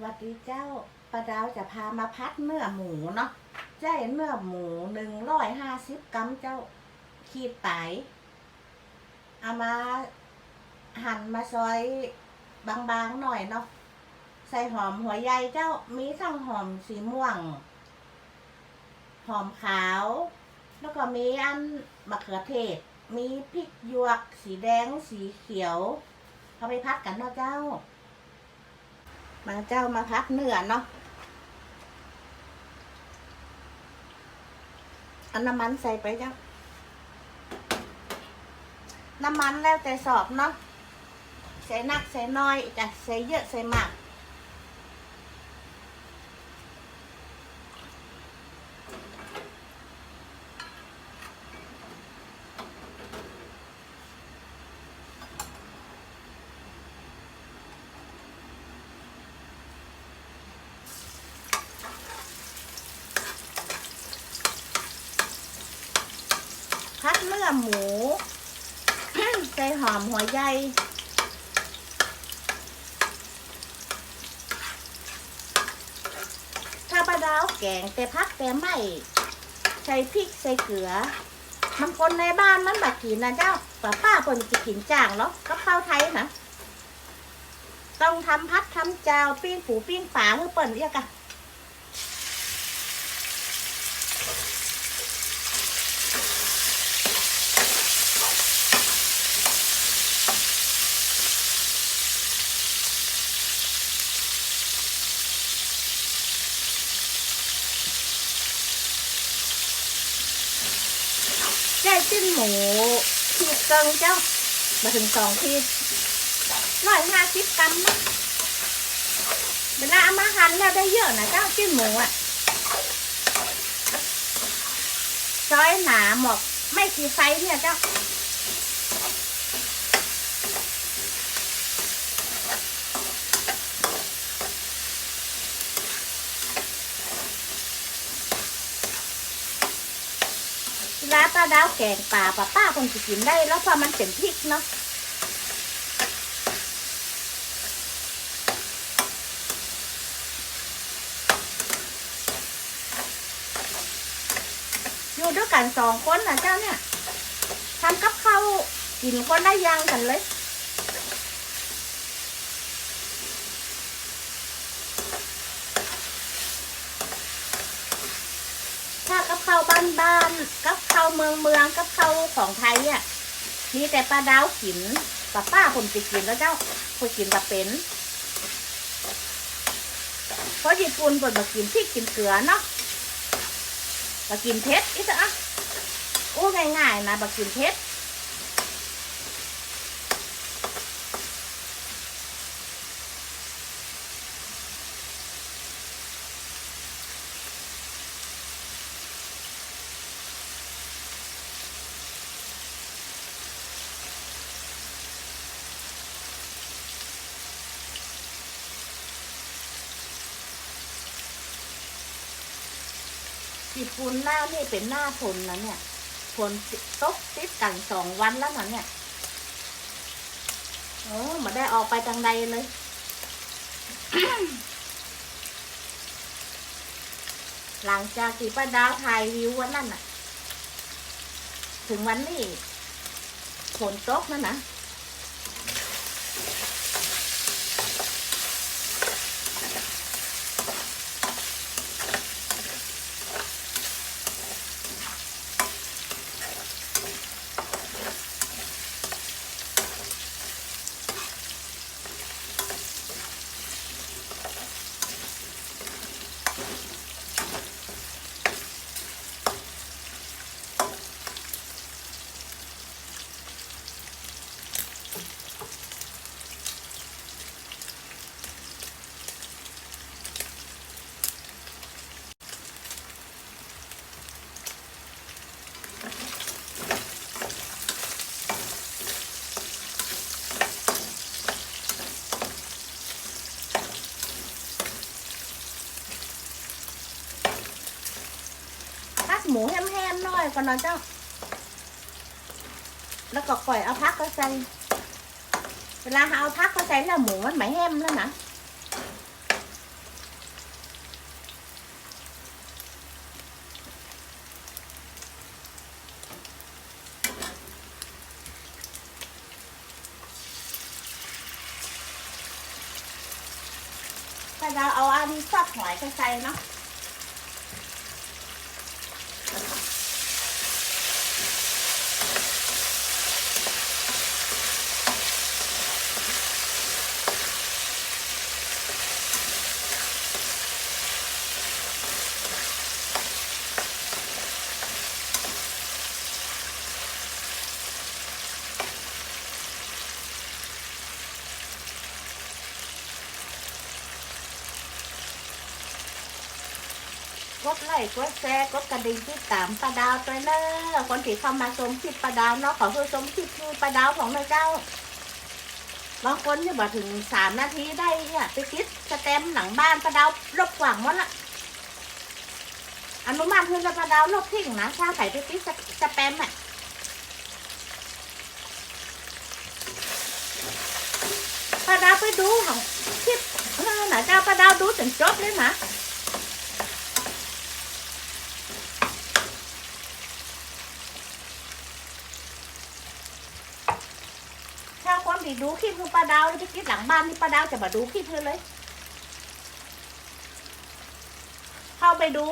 วัสดีเจ้าป้าดาวจะพามาพัดเนื้อหมูเนาะใช่เนื้อหมูหนึ่งร้อยห้าสิบกรัมเจ้าขีดไตเอามาหั่นมาซอยบางๆหน่อยเนาะใส่หอมหัวใหญ่เจ้ามีทั้งหอมสีม่วง หอมขาว แล้วก็มีอันมะเขือเทศ มีพริกหยวก สีแดงสีเขียว เอาไปพัดกันเนาะเจ้า มาเจ้ามาพักเนื้อเนาะอัน้ำมันใส่ไปเจ้าน้ำมันแล้วแต่สอบเนาะใส่นักใส่น้อยจะใส่เยอะใส่มาก พัดเนื้อหมู ใส่หอมหัวใหญ่ถ้าปลาดาวแกงแต่พักแต่ไม่ ใส่พริกใส่เกลือบางคนในบ้านมันบบกินนะเจ้าป้าป้าเปิ่นจะกินจ่างเนาะกับข้าวไทยนะต้องทำพัดทำจาวปิ้งผูปิ้งฝาเพื่อเปิ่นเรียกอะ ใช่จิ้นหมูขีดเกิงเจ้า มาถึงสองขีดร้อยห้าสิบกรัมนะเวลาเอามาหั่นแล้วได้เยอะนะเจ้าชิ้นหมูอะซอยหนาหมอกไม่ขีดไฟเนี่ยเจ้า เวลา ป้าดาวแกงป่าป้าป้าคงจะกินได้ แล้วเพราะมันเป็นพริกเนาะอยู่ด้วยกันสองคนนะเจ้าเนี่ยทำกับข้าวกินคนได้ยังกันเลย ถ้ากับ ข้าวบ้านๆกับข้าวเมืองเมืองกับข้าวของไทยเนี่ยมีแต่ปลาดาวกินป้าป้าผมจะกินแล้วเจ้าคนกินปลาเป็นเพราะญี่ปุ่นคนมากินพริกกินเกลือเนาะมากินเผ็ดอีกอะโอ้ง่ายๆนะมากินเผ็ด ญี่ปุ่นหน้านี่เป็นหน้าฝนนะเนี่ยฝนตกติดกันสองวันแล้วนะเนี่ยโอ้มาได้ออกไปจังใดเลยหลังจากที่ป้าดาวถ่ายวิววันนั้นน่ะ ถึงวันนี้ฝนตกนั่นนะ หมูแห้มๆหน่อยก่อนนะเจ้า แล้วก็ก่อยเอาพักก็ใส่ เวลาเอาพักก็ใส่เนื้วหมูมันไม่แห้มแล้วนะถ้าเราเอาอันนี้ซอสหอยก็ใส่เนาะ กดไลค์กดแชร์กดกระดิ่งติดตามปลาดาวตัวเนอคนที่เข้ามาชมคลิปปลาดาวเนาะขอคือชมคลิปคือปลาดาวของนายเจ้าบางคนเนี่ยบอกถึงสามนาทีได้เนี่ยไปติดสแตมหลังบ้านปลาดาวลบกว่างหมดละอนุมานคือปลาดาวลบทิ้งนะถ้าใส่ไปติดสแตมป์อะปลาดาวไปดูของคลิปนั่นนะเจ้าปลาดาวดูจนจบเลยนะ ถ้าคนที่ดูคลิปคือปลาดาวแล้วไปคิดหลังบ้านนี่ปลาดาวจะมาดูคลิปเธอเลย เข้าไปดู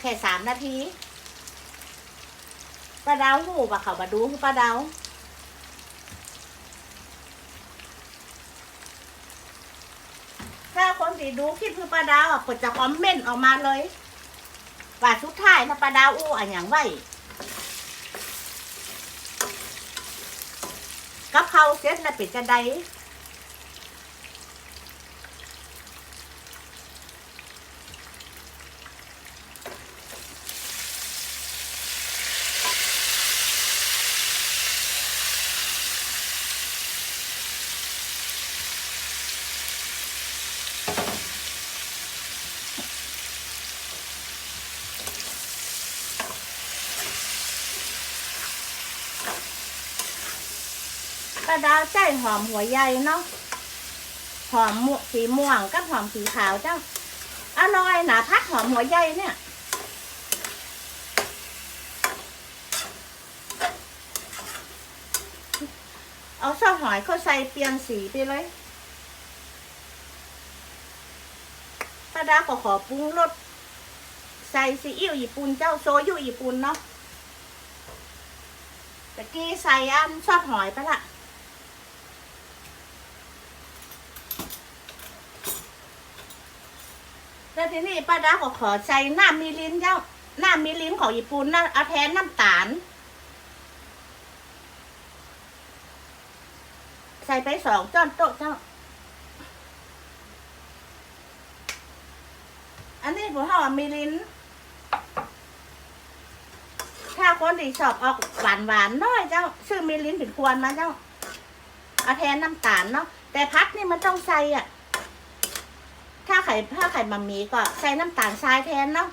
แค่สามนาทีปลาดาวหูปะเขามาดูคือปลาดาวถ้าคนที่ดูคลิปคือปลาดาวอะกดจะคอมเมนต์ออกมาเลยว่าสุดท้ายถ้าปลาดาวอู้อะอย่างไว้ กับเขาเสร็จแล้วเป็นจะได ดาวใจหอมหัวใหญ่เนาะหอมสีม่วงกับหอมสีขาวเจ้าอร่อยนะพัดหอมหัวใหญ่เนี่ยเอาซอสหอยเขาใส่เปลี่ยนสีไปเลยป้าดาก็ขอปรุงรสใส่ซีอิ๊วญี่ปุ่นเจ้าโซยุญี่ปุ่นเนาะตะกี้ใส่อันซอสหอยไปละ แล้ว ทีนี้ป้าดาก็ขอใส่น้ำมีลิ้นเจ้าน้ำมีลิ้นของญี่ปุ่นนะเอาแทนน้ำตาล ใส่ไปสองจ้อนโต๊ะเจ้า อันนี้ผมเอมีลิ้น ถ้าคนที่ชอบออกหวานหวานน้อยเจ้าซื้อมีลิ้นเป็นควรมาเจ้าเอาแทนน้ำตาลเนาะแต่พัดนี่มันต้องใส่อะ ถ้าไข่ถ้าไข่มามีก็ใส่น้ำตาลทรายแทนเนาะ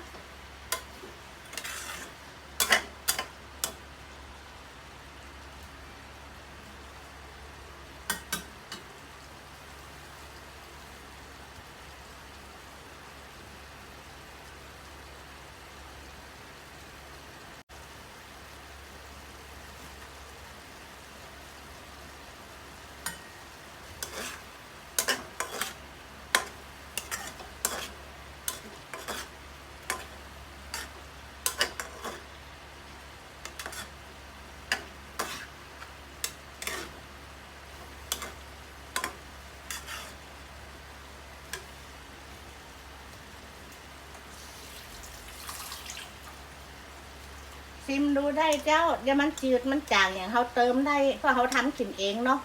ซิมดูได้เจ้าเดี๋ยวมันจืดมันจางอย่างเขาเติมได้เพราะเขาทำกินเองเนาะ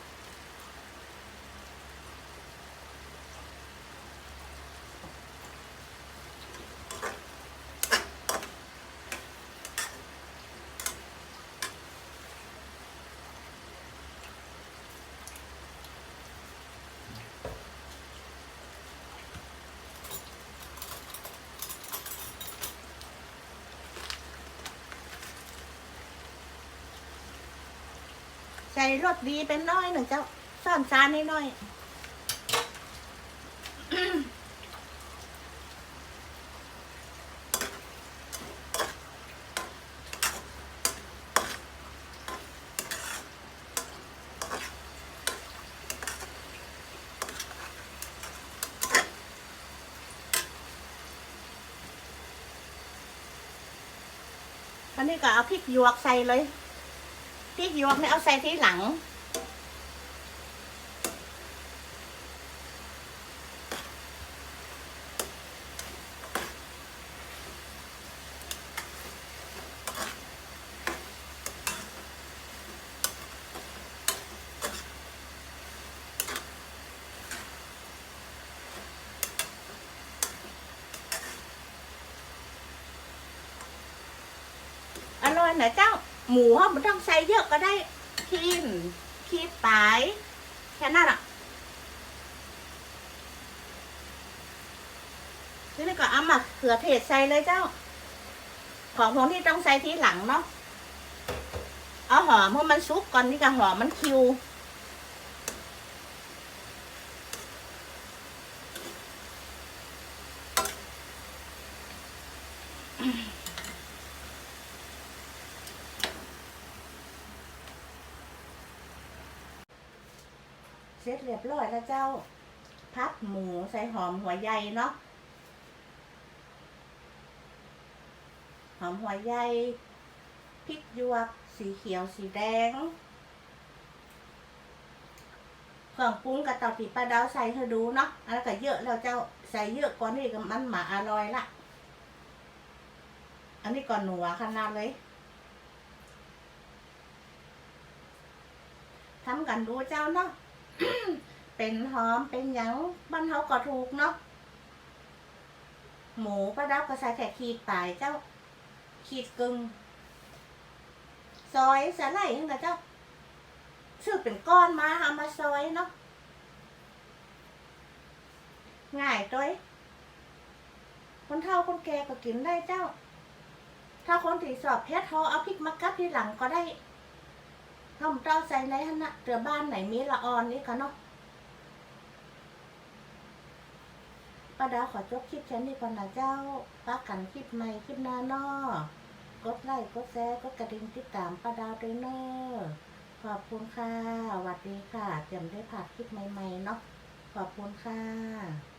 รสดีเป็นน้อยหนึ่งเจ้าซ่อนซานให้น้อยอันนี้ก็เอาพริกหยวกใส่เลย พริกหยวกเนี่ยเอาใส่ที่หลัง อร่อยนะเจ้า หมูเขาไม่ต้องใส่เยอะก็ได้ขีนขีดปลายแค่นั้นอะทีนี้ก็เอามาเขือเทศใส่เลยเจ้า ของพวกที่ต้องใส่ทีหลังเนาะเอาหอมเพราะมันซุกก่อนนี่ก็หอมมันคิว เสร็จเรียบร้อยแล้วเจ้า พับหมูใส่หอมหัวใหญ่เนาะหอมหัวใหญ่พริกหยวก สีเขียวสีแดงเครื่องปรุงกับเตาผีปลาดาวใส่ให้ดูเนาะอันนั้นก็เยอะแล้วเจ้าใส่เยอะกว่านี้ก็มันหมาอร่อยละอันนี้ก่อนหนัวขนาดเลยทำกันดูเจ้าเนาะ เป็นหอมเป็นหยังบ้านเฮาก็ถูกเนาะหมูป้าดับก็ใส่แค่ขีดปลายเจ้า ขีดกึ่งซอยสาไลนั่นนะเจ้าซื้อเป็นก้อนมาเอามาซอยเนาะง่ายตัวเองคนเฒ่าคนแก่ก็กินได้เจ้า ถ้าคนที่สอบเพชรเขาเอาพริกมากัดที่หลังก็ได้ ทำเจ้าใส่ในหันะเตือบ้านไหนมีละออนนี่กันเนาะป้าดาวขอจบคลิปแค่นี้ก่อนนะเจ้าป้ากันคลิปใหม่คลิปหน้าเนอกดไลค์กดแชร์กดกระดิ่งติดตามป้าดาวด้วยเนอขอบคุณค่ะสวัสดีค่ะ เตรียมได้ผ่าคลิปใหม่ๆเนาะขอบคุณค่ะ